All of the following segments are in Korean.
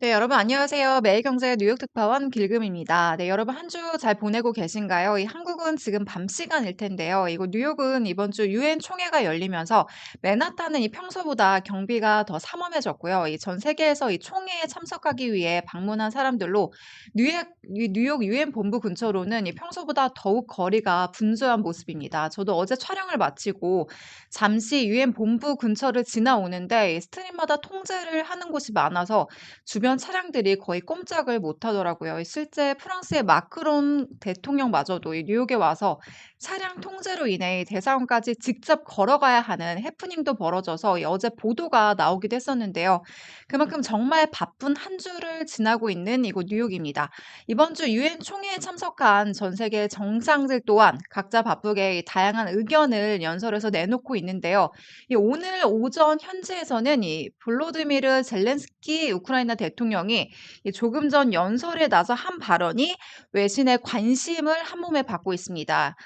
네, 여러분 안녕하세요. 매일경제 뉴욕 특파원 길금입니다. 네, 여러분 한 주 잘 보내고 계신가요? 이 한국 은 지금 밤 시간일 텐데요. 이거 뉴욕은 이번 주 유엔 총회가 열리면서 맨하탄은 이 평소보다 경비가 더 삼엄해졌고요. 이 전 세계에서 이 총회에 참석하기 위해 방문한 사람들로 뉴욕, 이 뉴욕 유엔 본부 근처로는 이 평소보다 더욱 거리가 분주한 모습입니다. 저도 어제 촬영을 마치고 잠시 유엔 본부 근처를 지나오는데 이 스트림마다 통제를 하는 곳이 많아서 주변 차량들이 거의 꼼짝을 못 하더라고요. 실제 프랑스의 마크롱 대통령마저도 이 뉴욕에 와서 차량 통제로 인해 대사관까지 직접 걸어가야 하는 해프닝도 벌어져서 이 어제 보도가 나오기도 했었는데요. 그만큼 정말 바쁜 한 주를 지나고 있는 이곳 뉴욕입니다. 이번 주 유엔 총회에 참석한 전 세계 정상들 또한 각자 바쁘게 다양한 의견을 연설에서 내놓고 있는데요. 오늘 오전 현지에서는 이 볼로드미르 젤렌스키 우크라이나 대통령이 조금 전 연설에 나서 한 발언이 외신의 관심을 한 몸에 받고 있습니다.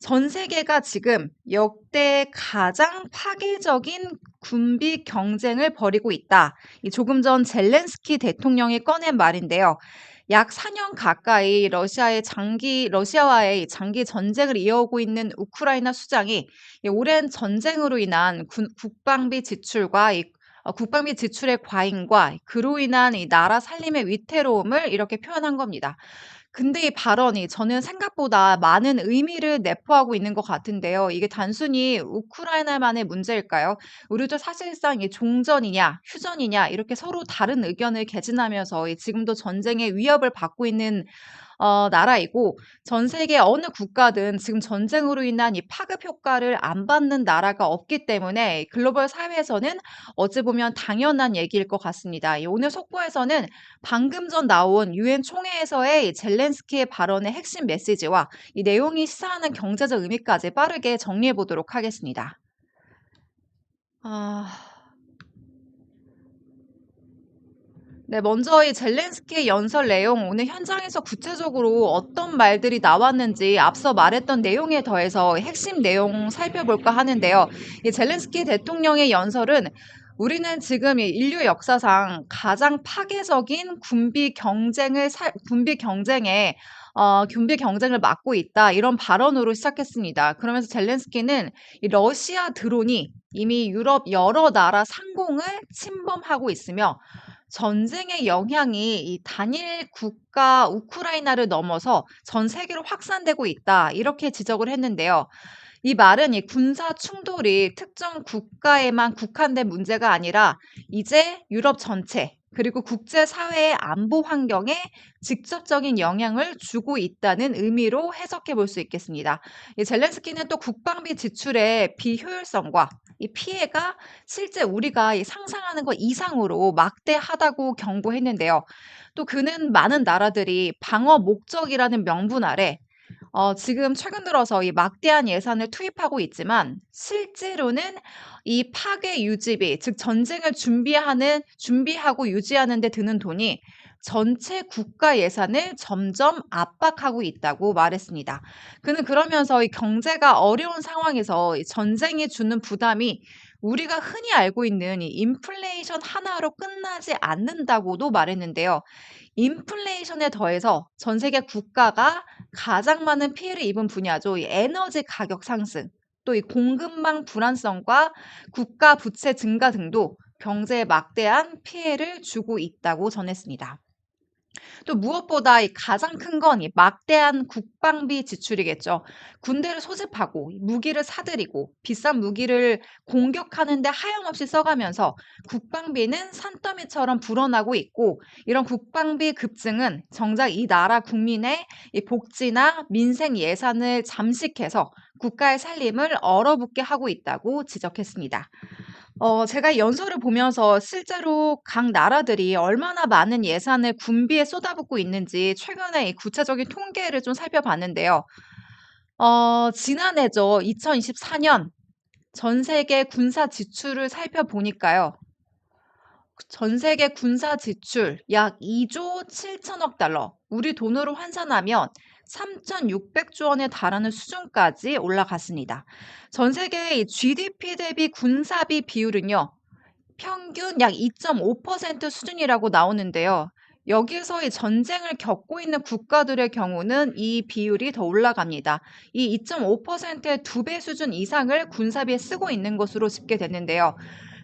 전 세계가 지금 역대 가장 파괴적인 군비 경쟁을 벌이고 있다. 조금 전 젤렌스키 대통령이 꺼낸 말인데요. 약 4년 가까이 러시아의 장기 러시아와의 장기 전쟁을 이어오고 있는 우크라이나 수장이 오랜 전쟁으로 인한 군, 국방비 지출과 이 어, 국방비 지출의 과잉과 그로 인한 이 나라 살림의 위태로움을 이렇게 표현한 겁니다. 근데 이 발언이 저는 생각보다 많은 의미를 내포하고 있는 것 같은데요. 이게 단순히 우크라이나만의 문제일까요? 우리도 사실상 이 종전이냐, 휴전이냐, 이렇게 서로 다른 의견을 개진하면서 지금도 전쟁의 위협을 받고 있는 어 나라이고 전 세계 어느 국가든 지금 전쟁으로 인한 이 파급 효과를 안 받는 나라가 없기 때문에 글로벌 사회에서는 어찌 보면 당연한 얘기일 것 같습니다. 오늘 속보에서는 방금 전 나온 유엔 총회에서의 젤렌스키의 발언의 핵심 메시지와 이 내용이 시사하는 경제적 의미까지 빠르게 정리해 보도록 하겠습니다. 아... 네, 먼저 이 젤렌스키의 연설 내용, 오늘 현장에서 구체적으로 어떤 말들이 나왔는지 앞서 말했던 내용에 더해서 핵심 내용 살펴볼까 하는데요. 이 젤렌스키 대통령의 연설은 우리는 지금 인류 역사상 가장 파괴적인 군비 경쟁을 살, 군비 경쟁에 어, 군비 경쟁을 막고 있다 이런 발언으로 시작했습니다. 그러면서 젤렌스키는 러시아 드론이 이미 유럽 여러 나라 상공을 침범하고 있으며 전쟁의 영향이 이 단일 국가 우크라이나를 넘어서 전 세계로 확산되고 있다. 이렇게 지적을 했는데요. 이 말은 이 군사 충돌이 특정 국가에만 국한된 문제가 아니라 이제 유럽 전체 그리고 국제사회의 안보 환경에 직접적인 영향을 주고 있다는 의미로 해석해 볼 수 있겠습니다. 이 젤렌스키는 또 국방비 지출의 비효율성과 이 피해가 실제 우리가 상상하는 것 이상으로 막대하다고 경고했는데요. 또 그는 많은 나라들이 방어 목적이라는 명분 아래 어, 지금 최근 들어서 이 막대한 예산을 투입하고 있지만 실제로는 이 파괴 유지비, 즉 전쟁을 준비하는 준비하고 유지하는 데 드는 돈이 전체 국가 예산을 점점 압박하고 있다고 말했습니다. 그는 그러면서 이 경제가 어려운 상황에서 전쟁이 주는 부담이 우리가 흔히 알고 있는 이 인플레이션 하나로 끝나지 않는다고도 말했는데요. 인플레이션에 더해서 전 세계 국가가 가장 많은 피해를 입은 분야죠. 이 에너지 가격 상승, 또 이 공급망 불안성과 국가 부채 증가 등도 경제에 막대한 피해를 주고 있다고 전했습니다. 또 무엇보다 이 가장 큰 건 이 막대한 국방비 지출이겠죠. 군대를 소집하고 무기를 사들이고 비싼 무기를 공격하는데 하염없이 써가면서 국방비는 산더미처럼 불어나고 있고 이런 국방비 급증은 정작 이 나라 국민의 이 복지나 민생 예산을 잠식해서 국가의 살림을 얼어붙게 하고 있다고 지적했습니다. 어 제가 연설을 보면서 실제로 각 나라들이 얼마나 많은 예산을 군비에 쏟아붓고 있는지 최근에 이 구체적인 통계를 좀 살펴봤는데요. 어 지난해죠. 2024 년 전 세계 군사 지출을 살펴보니까요. 전 세계 군사 지출 약 2조 7천억 달러. 우리 돈으로 환산하면 3,600조 원에 달하는 수준까지 올라갔습니다. 전 세계의 GDP 대비 군사비 비율은요. 평균 약 2.5% 수준이라고 나오는데요. 여기서 이 전쟁을 겪고 있는 국가들의 경우는 이 비율이 더 올라갑니다. 이 2.5%의 두 배 수준 이상을 군사비에 쓰고 있는 것으로 집계됐는데요.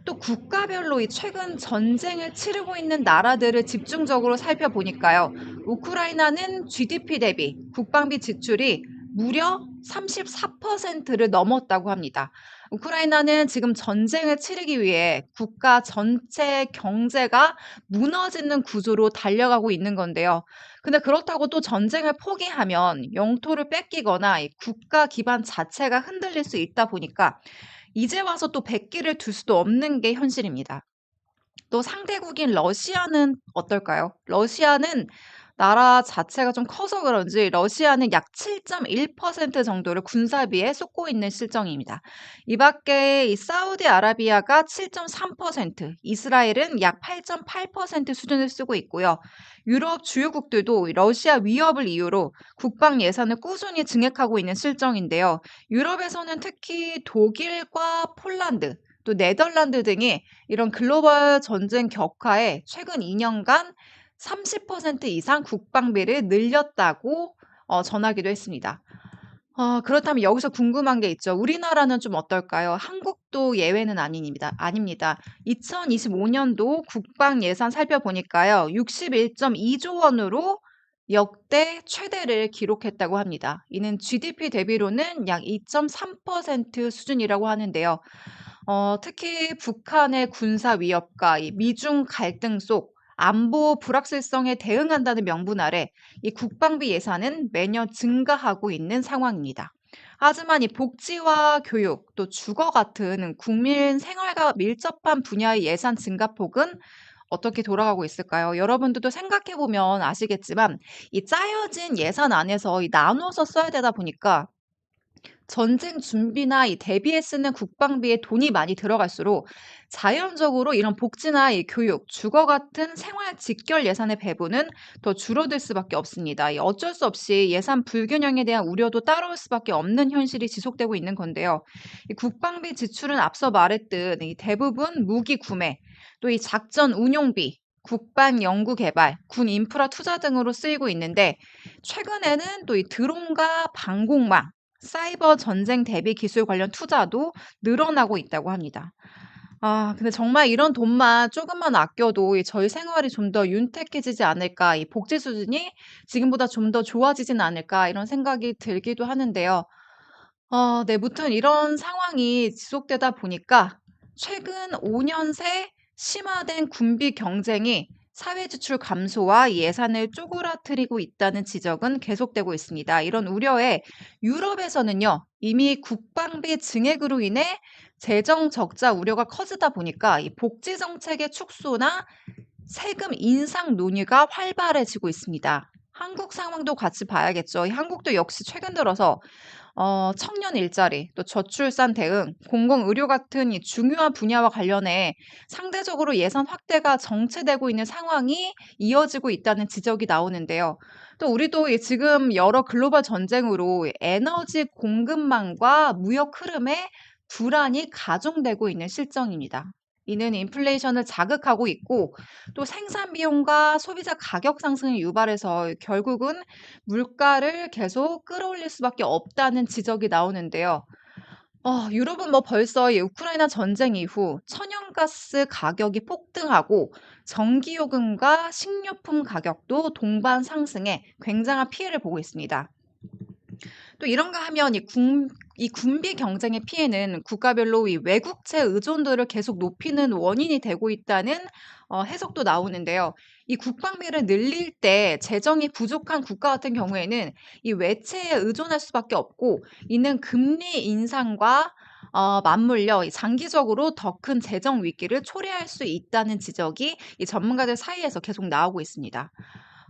또 국가별로 이 최근 전쟁을 치르고 있는 나라들을 집중적으로 살펴보니까요. 우크라이나는 GDP 대비 국방비 지출이 무려 34%를 넘었다고 합니다. 우크라이나는 지금 전쟁을 치르기 위해 국가 전체 경제가 무너지는 구조로 달려가고 있는 건데요. 근데 그렇다고 또 전쟁을 포기하면 영토를 뺏기거나 이 국가 기반 자체가 흔들릴 수 있다 보니까 이제 와서 또 백기를 둘 수도 없는 게 현실입니다. 또 상대국인 러시아는 어떨까요? 러시아는 나라 자체가 좀 커서 그런지 러시아는 약 7.1% 정도를 군사비에 쏟고 있는 실정입니다. 이 밖에 이 사우디아라비아가 7.3%, 이스라엘은 약 8.8% 수준을 쓰고 있고요. 유럽 주요국들도 러시아 위협을 이유로 국방 예산을 꾸준히 증액하고 있는 실정인데요. 유럽에서는 특히 독일과 폴란드, 또 네덜란드 등이 이런 글로벌 전쟁 격화에 최근 2년간 30% 이상 국방비를 늘렸다고 어 전하기도 했습니다. 어 그렇다면 여기서 궁금한 게 있죠. 우리나라는 좀 어떨까요? 한국도 예외는 아닙니다. 아닙니다. 2025 년도 국방 예산 살펴보니까요. 61.2조 원으로 역대 최대를 기록했다고 합니다. 이는 GDP 대비로는 약 2.3% 수준이라고 하는데요. 어 특히 북한의 군사 위협과 이 미중 갈등 속 안보 불확실성에 대응한다는 명분 아래 이 국방비 예산은 매년 증가하고 있는 상황입니다. 하지만 이 복지와 교육, 또 주거 같은 국민 생활과 밀접한 분야의 예산 증가폭은 어떻게 돌아가고 있을까요? 여러분들도 생각해 보면 아시겠지만 이 짜여진 예산 안에서 이 나눠서 써야 되다 보니까 전쟁 준비나 이 대비에 쓰는 국방비에 돈이 많이 들어갈수록 자연적으로 이런 복지나 이 교육, 주거 같은 생활 직결 예산의 배분은 더 줄어들 수밖에 없습니다. 이 어쩔 수 없이 예산 불균형에 대한 우려도 따라올 수밖에 없는 현실이 지속되고 있는 건데요. 이 국방비 지출은 앞서 말했듯 이 대부분 무기 구매, 또 이 작전 운용비, 국방 연구 개발, 군 인프라 투자 등으로 쓰이고 있는데 최근에는 또 이 드론과 방공망, 사이버 전쟁 대비 기술 관련 투자도 늘어나고 있다고 합니다. 아 근데 정말 이런 돈만 조금만 아껴도 이 저희 생활이 좀 더 윤택해지지 않을까, 이 복지 수준이 지금보다 좀 더 좋아지진 않을까 이런 생각이 들기도 하는데요. 어 네 무튼 이런 상황이 지속되다 보니까 최근 5 년 새 심화된 군비 경쟁이 사회 지출 감소와 예산을 쪼그라뜨리고 있다는 지적은 계속되고 있습니다. 이런 우려에 유럽에서는요, 이미 국방비 증액으로 인해 재정 적자 우려가 커지다 보니까 이 복지 정책의 축소나 세금 인상 논의가 활발해지고 있습니다. 한국 상황도 같이 봐야겠죠. 이 한국도 역시 최근 들어서 어 청년 일자리, 또 저출산 대응, 공공의료 같은 이 중요한 분야와 관련해 상대적으로 예산 확대가 정체되고 있는 상황이 이어지고 있다는 지적이 나오는데요. 또 우리도 이 지금 여러 글로벌 전쟁으로 에너지 공급망과 무역 흐름에 불안이 가중되고 있는 실정입니다. 이는 인플레이션을 자극하고 있고 또 생산 비용과 소비자 가격 상승을 유발해서 결국은 물가를 계속 끌어올릴 수밖에 없다는 지적이 나오는데요. 어, 유럽은 뭐 벌써 이 우크라이나 전쟁 이후 천연가스 가격이 폭등하고 전기요금과 식료품 가격도 동반 상승해 굉장한 피해를 보고 있습니다. 또 이런가 하면 이 군 이 군비 경쟁의 피해는 국가별로 이 외국채 의존도를 계속 높이는 원인이 되고 있다는 어 해석도 나오는데요. 이 국방비를 늘릴 때 재정이 부족한 국가 같은 경우에는 이 외채에 의존할 수밖에 없고 이는 금리 인상과 어 맞물려 이 장기적으로 더 큰 재정 위기를 초래할 수 있다는 지적이 이 전문가들 사이에서 계속 나오고 있습니다.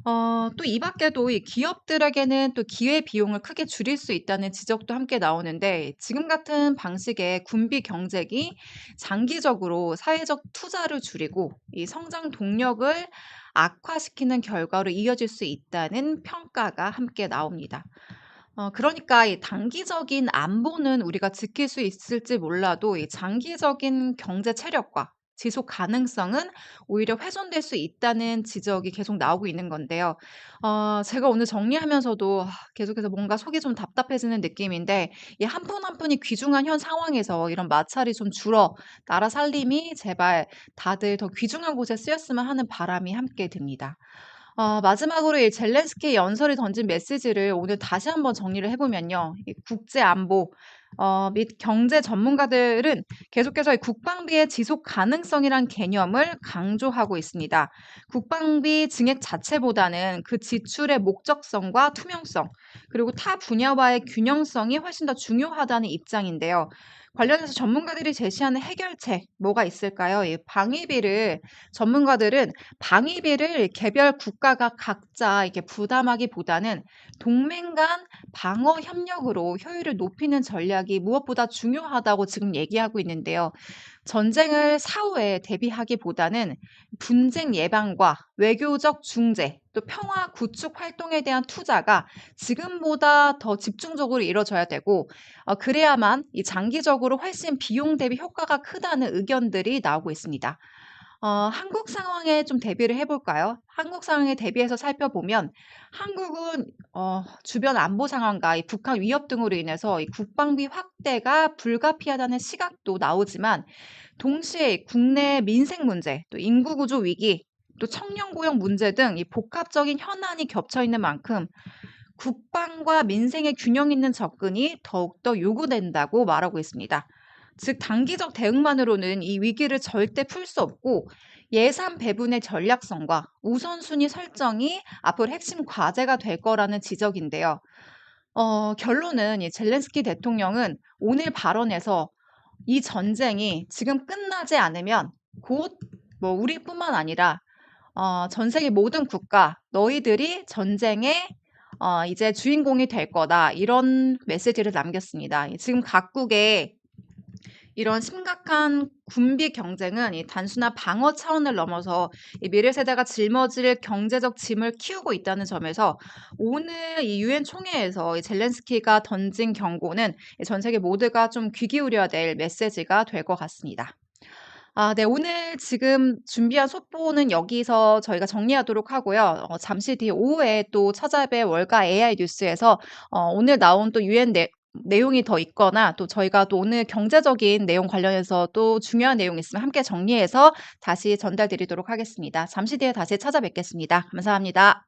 어 또 이 밖에도 이 기업들에게는 또 기회 비용을 크게 줄일 수 있다는 지적도 함께 나오는데 지금 같은 방식의 군비 경쟁이 장기적으로 사회적 투자를 줄이고 이 성장 동력을 악화시키는 결과로 이어질 수 있다는 평가가 함께 나옵니다. 어 그러니까 이 단기적인 안보는 우리가 지킬 수 있을지 몰라도 이 장기적인 경제 체력과 지속 가능성은 오히려 훼손될 수 있다는 지적이 계속 나오고 있는 건데요. 어 제가 오늘 정리하면서도 아 계속해서 뭔가 속이 좀 답답해지는 느낌인데 이 한 푼 한 푼이 귀중한 현 상황에서 이런 마찰이 좀 줄어 나라 살림이 제발 다들 더 귀중한 곳에 쓰였으면 하는 바람이 함께 듭니다. 어 마지막으로 이 젤렌스키 연설이 던진 메시지를 오늘 다시 한번 정리를 해 보면요. 이 국제 안보 어 및 경제 전문가들은 계속해서 이 국방비의 지속 가능성이란 개념을 강조하고 있습니다. 국방비 증액 자체보다는 그 지출의 목적성과 투명성, 그리고 타 분야와의 균형성이 훨씬 더 중요하다는 입장인데요. 관련해서 전문가들이 제시하는 해결책 뭐가 있을까요? 이 방위비를 전문가들은 방위비를 개별 국가가 각자 이렇게 부담하기보다는 동맹 간 방어 협력으로 효율을 높이는 전략이 무엇보다 중요하다고 지금 얘기하고 있는데요. 전쟁을 사후에 대비하기보다는 분쟁 예방과 외교적 중재, 또 평화 구축 활동에 대한 투자가 지금보다 더 집중적으로 이뤄져야 되고, 어, 그래야만 이 장기적으로 훨씬 비용 대비 효과가 크다는 의견들이 나오고 있습니다. 어, 한국 상황에 좀 대비를 해볼까요? 한국 상황에 대비해서 살펴보면 한국은 어, 주변 안보 상황과 이 북한 위협 등으로 인해서 이 국방비 확대가 불가피하다는 시각도 나오지만 동시에 국내 민생 문제, 또 인구 구조 위기, 또 청년 고용 문제 등 이 복합적인 현안이 겹쳐 있는 만큼 국방과 민생의 균형 있는 접근이 더욱더 요구된다고 말하고 있습니다. 즉 단기적 대응만으로는 이 위기를 절대 풀 수 없고 예산 배분의 전략성과 우선순위 설정이 앞으로 핵심 과제가 될 거라는 지적인데요. 어, 결론은 이 젤렌스키 대통령은 오늘 발언에서 이 전쟁이 지금 끝나지 않으면 곧 뭐 우리뿐만 아니라 어, 전 세계 모든 국가 너희들이 전쟁의 어, 이제 주인공이 될 거다 이런 메시지를 남겼습니다. 지금 각국의 이런 심각한 군비 경쟁은 이 단순한 방어 차원을 넘어서 이 미래 세대가 짊어질 경제적 짐을 키우고 있다는 점에서 오늘 이 유엔 총회에서 이 젤렌스키가 던진 경고는 전 세계 모두가 좀 귀 기울여야 될 메시지가 될 것 같습니다. 아, 네. 오늘 지금 준비한 속보는 여기서 저희가 정리하도록 하고요. 어, 잠시 뒤 오후에 또 찾아뵐 월가 AI 뉴스에서 어, 오늘 나온 또 유엔 내, 내용이 더 있거나 또 저희가 또 오늘 경제적인 내용 관련해서 또 중요한 내용 있으면 함께 정리해서 다시 전달드리도록 하겠습니다. 잠시 뒤에 다시 찾아뵙겠습니다. 감사합니다.